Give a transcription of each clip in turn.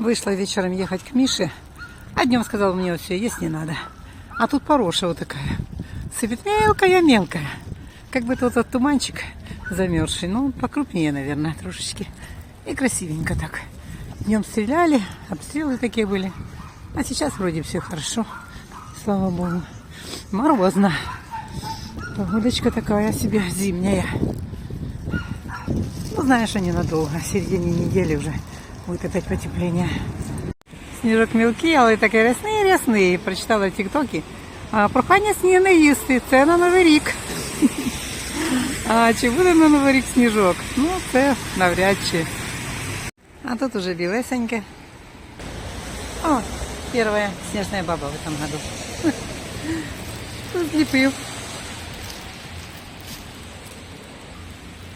Вышла вечером ехать к Мише, а днем сказала мне, вот все, есть не надо. А тут пороша вот такая. Сыпет мелкая-мелкая. Как бы тот вот туманчик замерзший. Ну, покрупнее, наверное, трошечки. И красивенько так. Днем стреляли, обстрелы такие были. А сейчас вроде все хорошо. Слава Богу. Морозно. Погодочка такая себе зимняя. Ну, знаешь, они надолго. В середине недели уже будет опять потепление. Сніжок мілкий, але такий рясний рясний. Прочитала в Тіктокі. А, Прохання сніг не їсти. Це на Новий рік. А чи буде на Новий рік сніжок? Ну, це навряд чи. А тут уже білесеньке. О, первая снежная баба в этом году. Тут зліпив.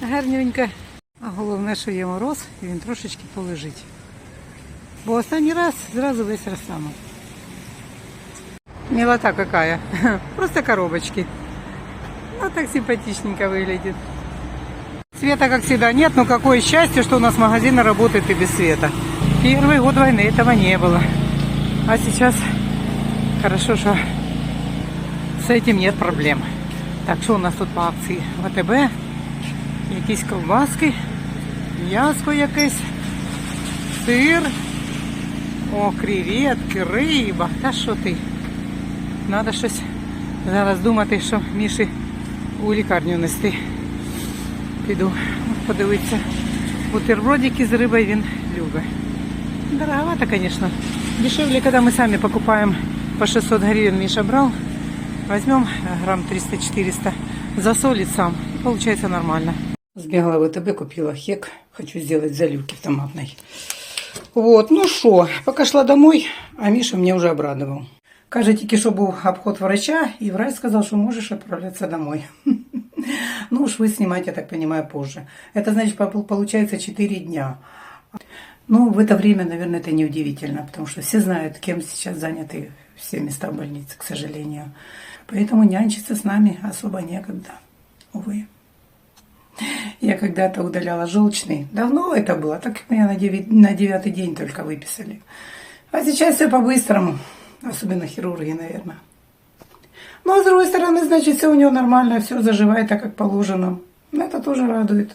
Гарненько. А головне, що є мороз, і він трошечки полежить. Бо останній раз зразу весь розтанув. Милота какая. Просто коробочки. Ну, так симпатичненько выглядит. Света, как всегда, нет, но какое счастье, что у нас магазин работает и без света. Первый год войны этого не было. А сейчас хорошо, что с этим нет проблем. Так, что у нас тут по акції? ВТБ, якісь ковбаски, М'яско якесь, сир, о, креветки, риба. Та що ти? Надо щось зараз думати, що Міші у лікарню нести. Піду подивитися. Бутербродики з рибою він любить. Дороговато, конечно. Дешевле, когда мы сами покупаем по 600 гривен, Миша брал. Возьмем грамм 300-400, засолит сам. И получается нормально. Сбегала в ВТБ, купила хек. Хочу сделать заливки в томатной. Вот, ну что, пока шла домой, а Миша меня уже обрадовал. Каже, тільки був обход врача, і врач сказал, что можешь отправляться домой. Ну уж вы снимать, я так понимаю, позже. Это значит, по- получается 4 дня. Ну, в это время, наверное, это неудивительно, потому что все знают, кем сейчас заняты все места в больнице, к сожалению. Поэтому нянчиться с нами особо некогда, увы. Я когда-то удаляла желчный. Давно это было, так как меня на, девять- на девятый день только выписали. А сейчас все по-быстрому, особенно хирурги, наверное. Ну, а с другой стороны, значит, все у него нормально, все заживает так, как положено. Это тоже радует.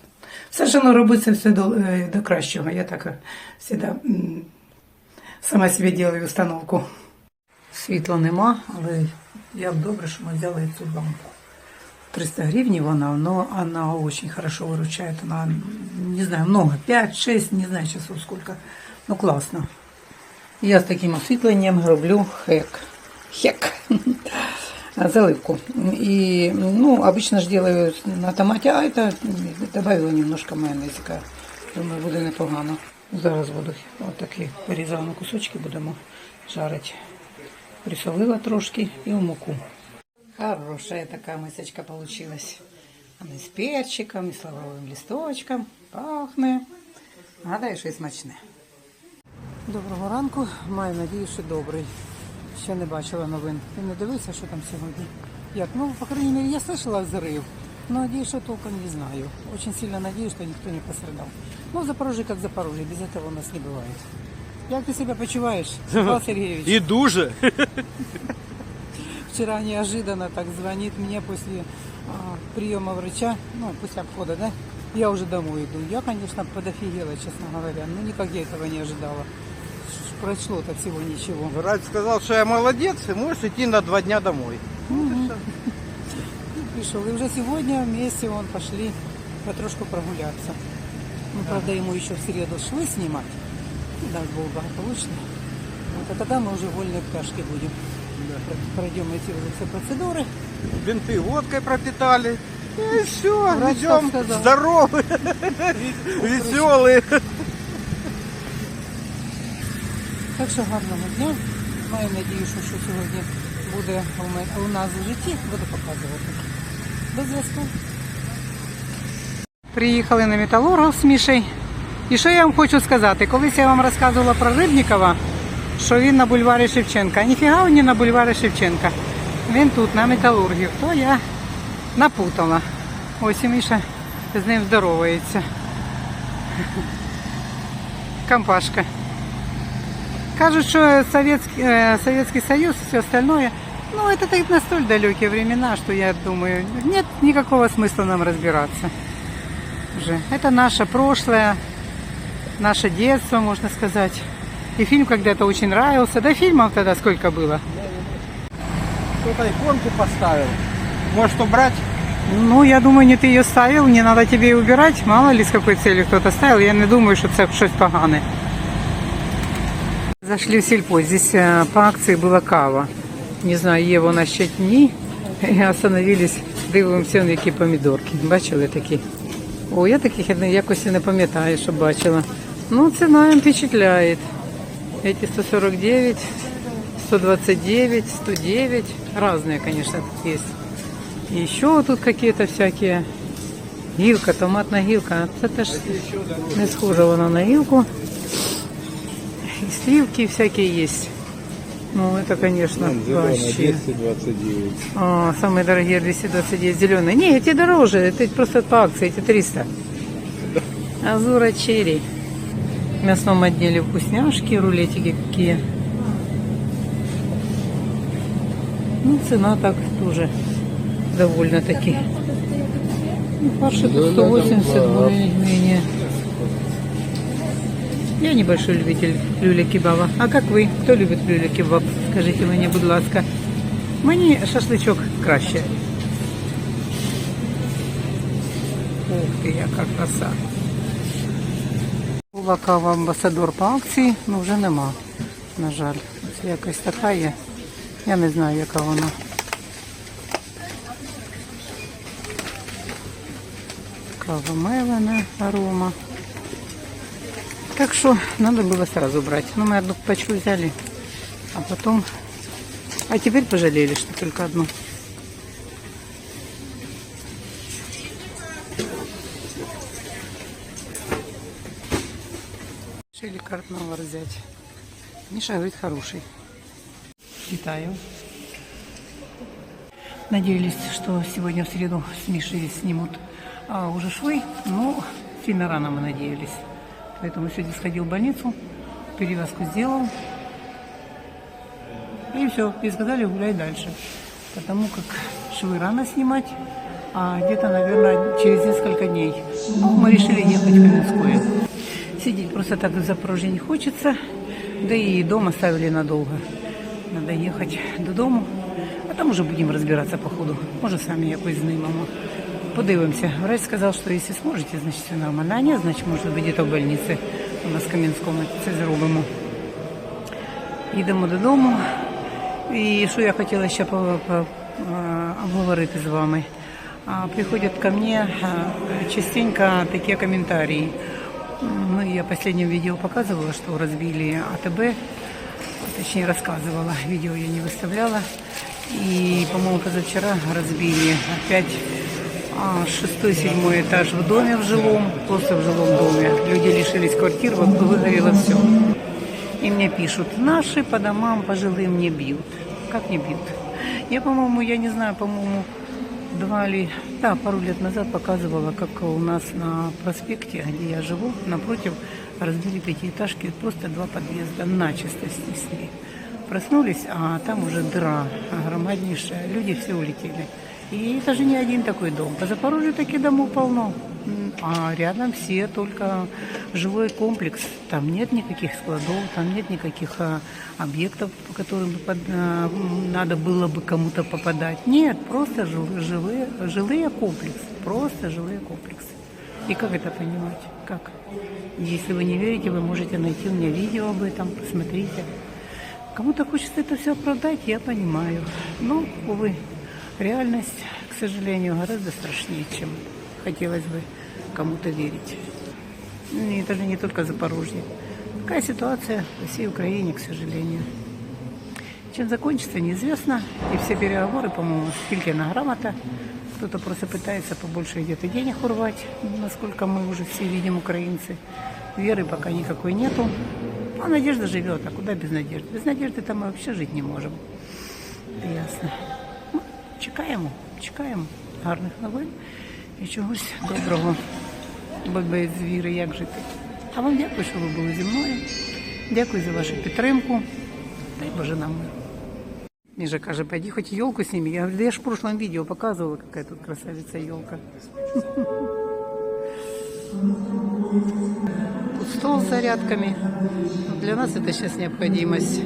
Совершенно робиться все до, е, до кращого. Я так е, всегда сама собі делаю установку. Світла нема, але як добре, що ми взяли цю лампу. 300 гривен вона, но она очень хорошо выручает. Она, не знаю, много, 5-6, не знаю часов сколько. Ну, классно. Я з таким освітленням роблю хек. Хек. Заливку. И, ну, обычно же делаю на томате, а это добавила немножко майонезика. Думаю, буде непогано. Зараз буду отакі порізані кусочки будемо жарити. Присолила трошки і в муку. Хорошая такая мисочка получилась. Она с перчиком, и с лавровым листочком. Пахне. Гадаю, що і смачне. Доброго ранку. Маю надію, що добрий. Ще не бачила новин. Ти не дивився, що там сьогодні? Як? Ну, по крайней мере, я слышала взрыв. Но надеюсь, что толком не знаю. Очень сильно надеюсь, что никто не пострадал. Ну, Запорожье как Запорожье, без этого у нас не бывает. Як ты себя почуваешь, Павел Сергеевич? И дуже. Вчера неожиданно так звонит мне после а, приема врача, ну, после обхода, да? Я уже домой иду. Я, конечно, подофигела, честно говоря. Ну, никак я этого не ожидала. Прошло-то всего ничего. Врач сказал, что я молодец, и можешь идти на два дня домой. Пришел. И уже сегодня вместе вон пошли потрошку прогуляться. Ну, правда, ему еще в среду швы снимать. Ну, Даст Бог благополучно. Вот, а тогда мы уже вольные пташки будем. Про- Пройдем эти уже все процедуры. Бинты водкой пропитали. И все, Врач идем так сказал. здоровые, веселые. Так що гарного дня. Маю надію, що, що сьогодні буде у, мен- у нас в житті, буду показувати. До зв'язку. Приїхали на металургов з Мішей. І що я вам хочу сказати? Колись я вам розказувала про Рибнікова, що він на бульварі Шевченка. А ніфіга він не на бульварі Шевченка. Він тут, на металургії. То я напутала. Ось і Міша з ним здоровається. Компашка. Скажут, что Советский, э, Советский Союз и все остальное, ну, это так на столь далекие времена, что я думаю, нет никакого смысла нам разбираться. Уже. Это наше прошлое, наше детство, можно сказать. И фильм когда-то очень нравился. Да фильмов тогда сколько было? Кто-то иконку поставил. Может убрать? Ну, я думаю, не ты ее ставил, не надо тебе и убирать. Мало ли, с какой целью кто-то ставил. Я не думаю, що це щось погане. Зашли в сельпо. Здесь э, по акции была кава. Не знаю, є вона ще дні. І остановились, дивимося, на які помідорки. Бачили такі? О, я таких якось і не пам'ятаю, що бачила. Ну, ціна їм впечатляє. Эти 149, 129, 109. Разные, конечно, тут есть. И еще тут какие-то всякие. Гілка, томатна гілка. Це теж не схожа вона на гілку. И сливки всякие есть. Ну, это, конечно, вообще. 229. А, самые дорогие 229 зеленые. Не, эти дороже, это просто по акции, эти 300. Азура черри. В мясном отделе вкусняшки, рулетики какие. Ну, цена так тоже довольно-таки. Ну, фарши тут 180 более-менее. Я небольшой любитель люля кебаба. А как вы? Кто любит люля кебаб? Скажите мені, будь ласка. Мені шашличок краще. Ух ти, яка краса. Була кава амбасадор по акції, ну вже нема, на жаль. Це якась така є. Я не знаю, яка вона. Кава мелена, арома. Так что надо было сразу брать. Ну, мы одну пачку взяли, а потом... А теперь пожалели, что только одну. Картновар взять. Миша говорит, хороший. Витаю. Надеялись, что сегодня в среду с Мишей снимут а, уже швы, но сильно рано мы надеялись. Поэтому сегодня сходил в больницу, перевязку сделал. И все, и сказали гуляй дальше. Потому как швы рано снимать, а где-то, наверное, через несколько дней. Ну, мы решили ехать в Каменское. Сидеть просто так в Запорожье не хочется, да и дом оставили надолго. Надо ехать додому, а там уже будем разбираться по ходу. Може, самі якось знімемо. Подивимося. Врач сказав, що якщо зможете, значить все нормально. А ні, значить, може бути в больниці. У нас в Кам'янському це зробимо. Їдемо додому. І що я хотіла ще по, обговорити з вами. Приходять ко мне частенько такі коментарі. Ну, я в последнем видео показывала, что разбили АТБ. Точнее, рассказывала. Видео я не выставляла. И, по-моему, позавчера разбили опять а, шестой, седьмой этаж в доме в жилом, просто в жилом доме. Люди лишились квартир, вот выгорело все. И мне пишут, наши по домам пожилым не бьют. Как не бьют? Я, по-моему, я не знаю, по-моему, два ли, да, пару лет назад показывала, как у нас на проспекте, где я живу, напротив разбили пятиэтажки, просто два подъезда начисто снесли. Проснулись, а там уже дыра громаднейшая, люди все улетели. И это же не один такой дом. По Запорожью таких домов полно. А рядом все только жилой комплекс. Там нет никаких складов, там нет никаких а, объектов, по которым а, надо было бы кому-то попадать. Нет, просто жил- жилые, жилые комплексы. Просто жилые комплексы. И как это понимать? Как? Если вы не верите, вы можете найти у меня видео об этом, посмотрите. Кому-то хочется это все оправдать, я понимаю. Но, увы, реальность, к сожалению, гораздо страшнее, чем хотелось бы кому-то верить. Ну, И даже не только Запорожье. Такая ситуация по всей Украине, к сожалению. Чем закончится, неизвестно. И все переговоры, по-моему, Филькина грамота. Кто-то просто пытается побольше где-то денег урвать, насколько мы уже все видим, украинцы. Веры пока никакой нету. А надежда живет, а куда без надежды? Без надежды там мы вообще жить не можем. Это ясно. Ну, чекаємо, чекаємо гарних новин і чогось доброго. Бо без віри як жити. А вам дякую, що ви були зі мною. Дякую за вашу підтримку. Дай Боже нам мир. Міша каже, пойди хоть елку сними. Я говорю, да я ж в прошлом видео показывала, какая тут красавица елка. Тут стол с зарядками. Для нас это сейчас необходимость.